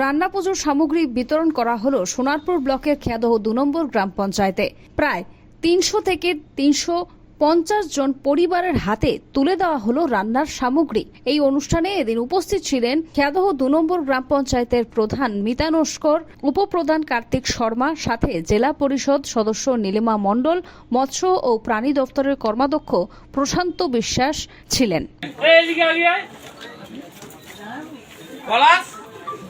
রান্না পুজোর সামগ্রী বিতরণ করা হলো সোনারপুর ব্লকের খেয়াদহ দু নম্বর গ্রাম পঞ্চায়েতে। প্রায় তিনশো থেকে তিনশো পঞ্চাশ জন পরিবারের হাতে তুলে দেওয়া হলো রান্নার সামগ্রী। এই অনুষ্ঠানে এদিন উপস্থিত ছিলেন খেয়াদহ দু নম্বর গ্রাম পঞ্চায়েতের প্রধান মিতা নস্কর উপপ্রধান কার্তিক শর্মা, সাথে জেলা পরিষদ সদস্য নীলিমা মণ্ডল, মৎস্য ও প্রাণী দপ্তরের কর্মাধ্যক্ষ প্রশান্ত বিশ্বাস ছিলেন।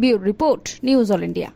Bureau report news all India